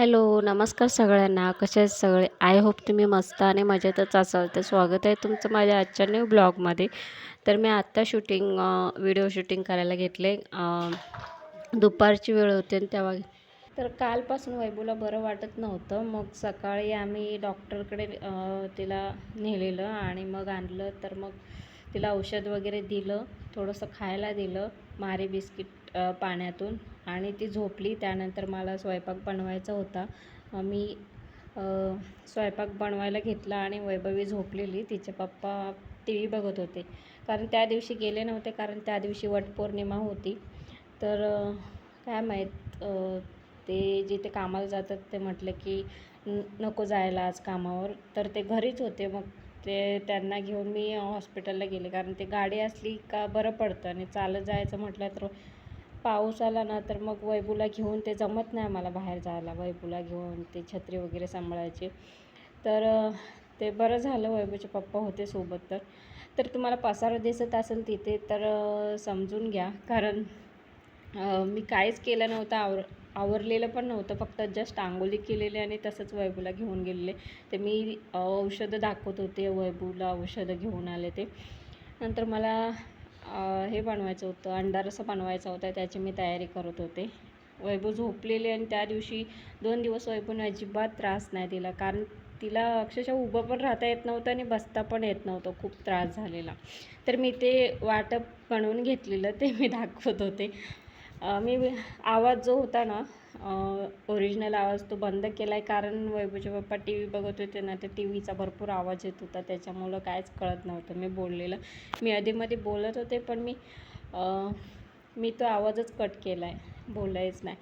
Hello नमस्कार सगळ्यांना. कसे आहेत सगळे? आय होप तुम्ही मस्त आणि मजेतच असाल. तर स्वागत आहे तुमचं माझ्या आजच्या न्यू ब्लॉगमध्ये तर मी आत्ता शूटिंग व्हिडिओ शूटिंग करायला घेतले. दुपारची वेळ होती आणि तेव्हा तर कालपासून वैभूला बरं वाटत नव्हतं. मग सकाळी आम्ही डॉक्टरकडे तिला नेलेलं आणि मग आणलं. तर मग तिला औषध वगैरे दिलं थोडंसं खायला दिलं मारी बिस्किट पाण्यातून आणि ती झोपली. त्यानंतर मला स्वयंपाक बनवायचा होता. मी स्वयंपाक बनवायला घेतला आणि वैभवी झोपलेली. तिचे पप्पा टी व्ही बघत होते. कारण त्या दिवशी गेले नव्हते. कारण त्या दिवशी वटपौर्णिमा होती. तर काय माहीत ते जिथे कामाला जातात ते म्हटलं की नको जायला आज कामावर. तर ते घरीच होते. मग ते त्यांना घेऊन मी हॉस्पिटलला गेले. कारण ते गाडी असली का बरं पडतं आणि चालत जायचं म्हटलं तर पाऊस आला ना तर मग वैभूला घेऊन ते जमत नाही मला बाहेर जायला. वैभूला घेऊन ते छत्री वगैरे सांभाळायचे. तर ते बरं झालं. वैभूचे पप्पा होते सोबत तर. तर तुम्हाला पसारा दिसत असेल तिथे तर समजून घ्या. कारण मी काहीच केलं नव्हतं. आवर आवरलेलं पण नव्हतं. फक्त जस्ट आंघोळी केलेली आणि तसंच वैभूला घेऊन गेलेले. ते मी औषधं दाखवत होते. वैभूला औषधं घेऊन आले ते. नंतर मला हे बनवायचं होतं अंडा रसा बनवायचा होता त्याची मी तयारी करत होते. वैभव झोपलेले आणि त्या दिवशी दोन दिवस वैभवने अजिबात त्रास नाही दिला कारण तिला अक्षरशः उभं पण राहता येत नव्हतं आणि बसता पण येत नव्हतं खूप त्रास झालेला. तर मी ते वाटप बनवून घेतलेलं ते मी दाखवत होते. मी आवाज जो होता ना ओरिजिनल आवाज तो बंद केला आहे कारण वैभूचे पप्पा टी व्ही बघत होते ना तर टी व्हीचा भरपूर आवाज येत होता. त्याच्यामुळं काहीच कळत नव्हतं. मी बोललेलं. मी आधीमध्ये बोलत होते पण मी मी तो आवाजच कट केला आहे बोलायच नाही.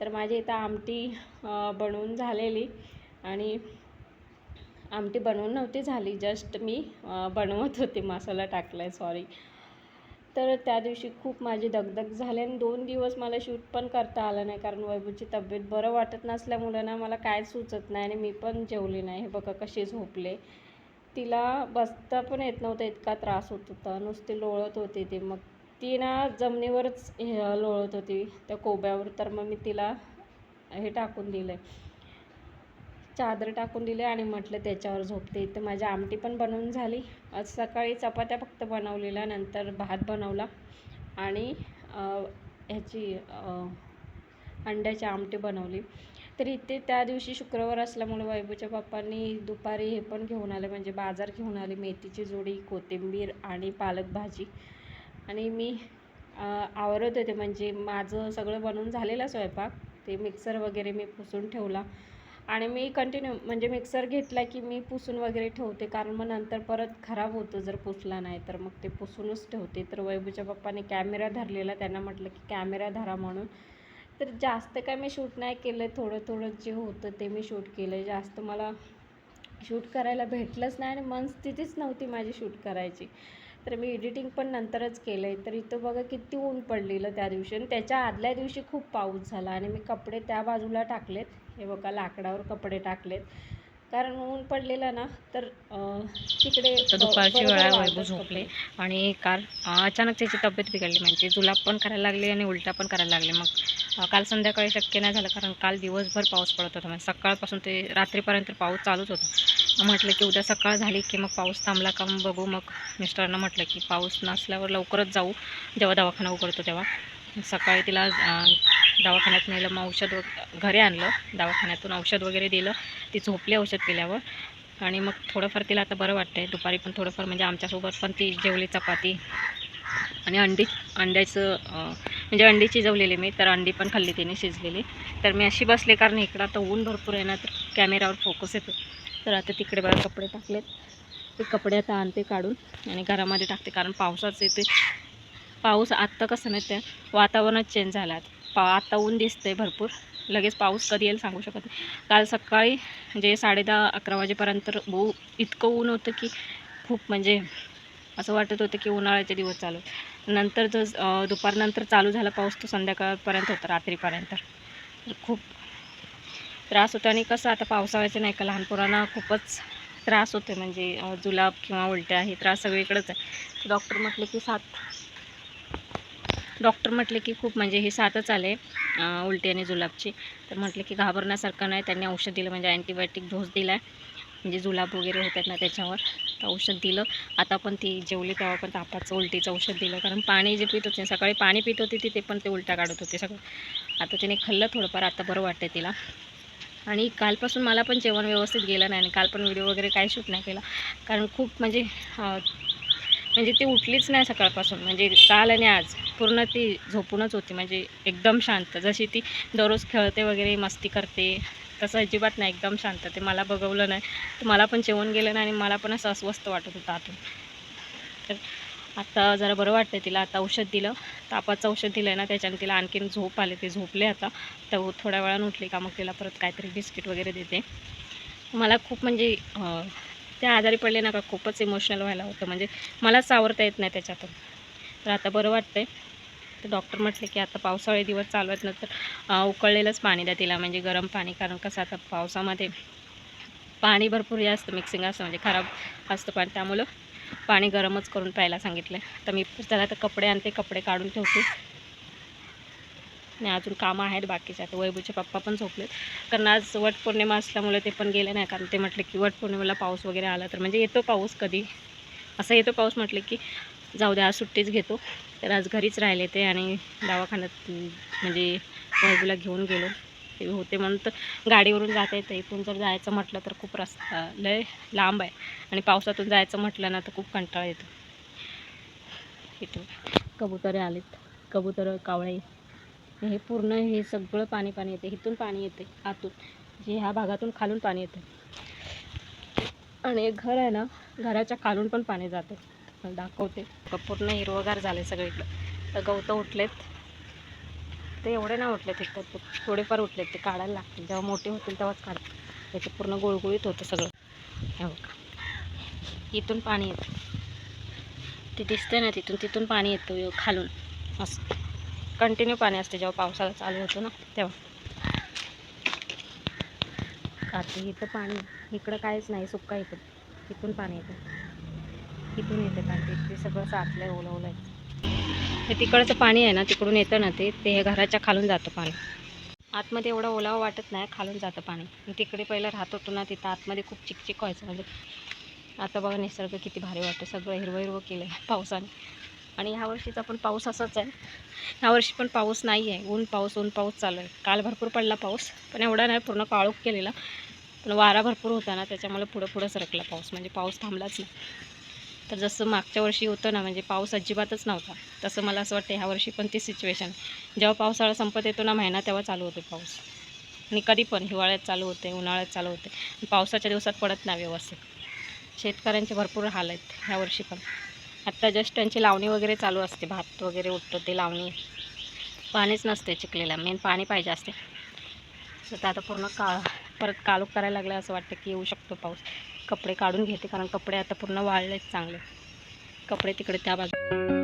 तर माझी इथं आमटी बनवून झालेली. आणि आमटी बनवून नव्हती झाली. जस्ट मी बनवत होते. मसाला टाकला आहे सॉरी तर त्या दिवशी खूप माझी दगदग झाली आणि दोन दिवस मला शूट पण करता आलं नाही. कारण वैभवची तब्येत बरं वाटत नसल्यामुळे ना मला काय सुचत नाही आणि मी पण जेवली नाही. हे बघा कसे झोपले. तिला बसता पण येत नव्हतं इतका त्रास होत होता. नुसती लोळत होती ती. मग ती ना जमिनीवरच हे लोळत होती त्या कोब्यावर. तर मग मी तिला हे टाकून दिलं आहे चादर टाकून दिले आणि म्हटलं त्याच्यावर झोपते. तर माझी आमटी पण बनवून झाली. आज सकाळी चपात्या फक्त बनवलेल्या नंतर भात बनवला. आणि ह्याची अंड्याची आमटी बनवली. तर इथे त्या दिवशी शुक्रवार असल्यामुळे वैभवच्या पप्पांनी दुपारी हे पण घेऊन आले म्हणजे बाजार घेऊन आले मेथीची जोडी कोथिंबीर आणि पालक भाजी. आणि मी आवरत होते म्हणजे माझं सगळं बनवून झालेला स्वयंपाक. ते मिक्सर वगैरे मी पुसून ठेवला. आणि मी कंटिन्यू म्हणजे मिक्सर घेतला की मी पुसून वगैरे ठेवते. कारण मग नंतर परत खराब होतं जर पुसला नाही तर. मग ते पुसूनच ठेवते. तर वैभूच्या पप्पाने कॅमेरा धरलेला. त्यांना म्हटलं की कॅमेरा धरा म्हणून. तर जास्त काय मी शूट नाही केलं. थोडं थोडं जे होतं ते मी शूट केलं. जास्त मला शूट करायला भेटलंच नाही आणि मनस्थितीच नव्हती माझी शूट करायची. तर मी एडिटिंग पण नंतरच केलं आहे तर इथं बघा किती ऊन पडलेलं त्या दिवशी. आणि त्याच्या आदल्या दिवशी खूप पाऊस झाला. आणि मी कपडे त्या बाजूला टाकलेत. हे बघा लाकडावर कपडे टाकलेत. कारण ऊन पडलेलं ना तर तिकडे दुपारची वेळा वैभव झोपले. आणि काल अचानक त्याची तब्येत बिघडली म्हणजे जुलाब पण करायला लागली आणि उलट्या पण करायला लागले. मग काल संध्याकाळी शक्य नाही झालं कारण काल दिवसभर पाऊस पडत होता. म्हणजे सकाळपासून ते रात्रीपर्यंत पाऊस चालूच होता. म्हटलं की उद्या सकाळ झाली की मग पाऊस थांबला का मग बघू. मग मिस्टरांना म्हटलं की पाऊस नसल्यावर लवकरच जाऊ. जेव्हा दवाखाना उघडतो तेव्हा. सकाळी तिला दवाखान्यात नेलं मग औषध घरी आणलं. दवाखान्यातून औषध वगैरे दिलं. ती झोपली औषध पिल्यावर. आणि मग थोडंफार तिला आता बरं वाटतंय. दुपारी पण थोडंफार म्हणजे आमच्यासोबत पण ती जेवली चपाती. आणि अंडी अंड्याचं म्हणजे अंडी शिजवलेली मी. तर अंडी पण खाल्ली तिने शिजलेली. तर मी अशी बसले कारण इकडं आता ऊन भरपूर आहे ना तर कॅमेरावर फोकस येतो. तर आता तिकडे बघा कपडे टाकलेत. ते कपडे आता आणते काढून. आणि घरामध्ये टाकते कारण पावसाचं येते पाऊस आत्ता कसं नाही त्या वातावरणच चेंज झालं पा आत्ता ऊन दिसतंय भरपूर. लगेच पाऊस कधी येईल सांगू शकत नाही. काल सकाळी म्हणजे साडेदहा अकरा वाजेपर्यंत बहु इतकं ऊन होतं की खूप म्हणजे असं वाटत होतं की उन्हाळ्याचे दिवस चालू आहेत. नंतर जो दुपारनंतर चालू झाला पाऊस तो संध्याकाळपर्यंत होता रात्रीपर्यंत. खूप त्रास होतो आणि कसं आता पावसाळ्याचं नाही का लहान पोरांना खूपच त्रास होतो म्हणजे जुलाब किंवा उलट्या हे त्रास सगळीकडेच आहे. डॉक्टर म्हटले की सात डॉक्टर म्हटले की खूप म्हणजे हे साथच आले उलटी आणि जुलाबची. तर म्हटले की घाबरण्यासारखं नाही त्यांनी औषध दिलं म्हणजे अँटीबायोटिक डोस दिला आहे म्हणजे जुलाब वगैरे होतात ना त्याच्यावर तर औषध दिलं. आता पण ती जेवली तेव्हा पण तापाचं उलटीचं औषध दिलं कारण पाणी जे पित होते सकाळी पाणी पित होती तिथे ते पण ते उलट्या काढत होते सगळं. आता तिने खाल्लं थोडंफार आता बरं वाटतं तिला. आणि कालपासून मला पण जेवण व्यवस्थित गेलं नाही आणि काल पण व्हिडिओ वगैरे काही शूट नाही केला. कारण खूप म्हणजे म्हणजे ती उठलीच नाही सकाळपासून. म्हणजे काल आणि आज. पूर्ण ती झोपूनच होती. म्हणजे एकदम शांत. जशी ती दररोज खेळते वगैरे मस्ती करते तसं अजिबात नाही. एकदम शांत. ते मला बघवलं नाही. तर मला पण जेवण गेलं नाही आणि मला पण असं अस्वस्थ वाटत होतं आतून. तर आता जरा बरं वाटतं तिला. आता औषध दिलं. तापाचं औषध दिलं आहे ना त्याच्याने तिला आणखीन झोप आले. ते झोपले आता. तर थोड्या वेळानं उठली का मग तिला परत काहीतरी बिस्किट वगैरे देते. मला खूप म्हणजे त्या आजारी पडले ना का खूपच इमोशनल व्हायला होतं. म्हणजे मला सावरता येत नाही त्याच्यातून. तर आता बरं वाटतंय. तर डॉक्टर म्हटले की आता पावसाळे दिवस चालू आहेत नंतर उकळलेलंच पाणी द्या तिला. म्हणजे गरम पाणी कारण कसं आता पावसामध्ये पाणी भरपूर जास्त मिक्सिंग असतं म्हणजे खराब असतं. पण त्यामुळं पाणी गरमच करून प्यायला सांगितलं तर मी त्याला आता कपडे आणते कपडे काढून ठेवते. आणि अजून कामं आहेत बाकीचे. आता वैभूचे पप्पा पण झोपलेत. कारण आज वटपौर्णिमा असल्यामुळे ते पण गेले नाही कारण ते म्हटले की वटपौर्णिमेला पाऊस वगैरे आला तर म्हणजे येतो पाऊस कधी. असा येतो पाऊस म्हटले की जाऊ द्या आज सुट्टीच घेतो. तर आज घरीच राहिले ते आणि दवाखान्यात म्हणजे वैभूला घेऊन गेलो. ते होते म्हणून तर गाडीवरून जाता येतं. इथून जर जायचं म्हटलं तर खूप रस्ता लय लांब आहे. आणि पावसातून जायचं म्हटलं ना तर खूप कंटाळा येतो. इथून कबुतरे आलेत. कबुतर कावळे. हे पूर्ण हे सगळं पाणी पाणी येते. इथून पाणी येते आतून. जे ह्या भागातून खालून पाणी येते. आणि एक घर आहे ना घराच्या खालून पण पाणी जाते. दाखवते. पूर्ण हिरवगार झाले सगळीकडं. तर गवतं उठलेत. ते एवढे नाही उठलेत इकडं ते थोडेफार उठलेत ते काढायला लागतील. जेव्हा मोठे होतील तेव्हाच काढतील. त्याचं पूर्ण गुळगुळीत होतं सगळं. हे बघा. इथून पाणी येतं. ते दिसतंय ना तिथून तिथून पाणी येतं खालून. असं. कंटिन्यू पाणी असते जेव्हा पावसाळा चालू होतो ना तेव्हा. आता इथं पाणी इकडं काहीच नाही सुक्का इकडं इथून पाणी येतं. इथून येतं काठी ते सगळं साचलं आहे ओलं ओलं आहे तिकडचं पाणी आहे ना तिकडून येतं ना ते ते हे घराच्या खालून जातं पाणी. आतमध्ये एवढं ओलावं वाटत नाही खालून जातं पाणी. तिकडे पहिलं राहत होतो ना तिथं आतमध्ये खूप चिकचिक व्हायचं. म्हणजे आता बघा निसर्ग किती भारी वाटतं. सगळं हिरवं हिरवं केलं आहे पावसाने. आणि ह्या वर्षीचा पण पाऊस असाच आहे. ह्या वर्षी पण पाऊस नाही आहे. ऊन पाऊस ऊन पाऊस चालू आहे. काल भरपूर पडला पाऊस पण एवढा नाही पूर्ण काळोख केलेला. पण वारा भरपूर होता ना त्याच्यामुळे पुढं पुढं सरकला पाऊस. म्हणजे पाऊस थांबलाच नाही. तर जसं मागच्या वर्षी होतं ना म्हणजे पाऊस अजिबातच नव्हता. तसं मला असं वाटतं ह्या वर्षी पण ती सिच्युएशन जेव्हा पावसाळा संपत येतो ना महिना तेव्हा चालू होते पाऊस. आणि कधी पण हिवाळ्यात चालू होते उन्हाळ्यात चालू होते. पावसाच्या दिवसात पडत नाही व्यवस्थित. शेतकऱ्यांचे भरपूर हाल आहेत ह्या वर्षी पण. आत्ता जस्ट त्यांची लावणी वगैरे चालू असते. भात वगैरे उठतो ते लावणी. पाणीच नसते चिखलेला. मेन पाणी पाहिजे असते. तर आता पूर्ण काळ परत काळोख करायला लागलं असं वाटतं की येऊ शकतो पाऊस. कपडे काढून घेते कारण कपडे आता पूर्ण वाळलेच चांगले. कपडे तिकडे त्या बाजू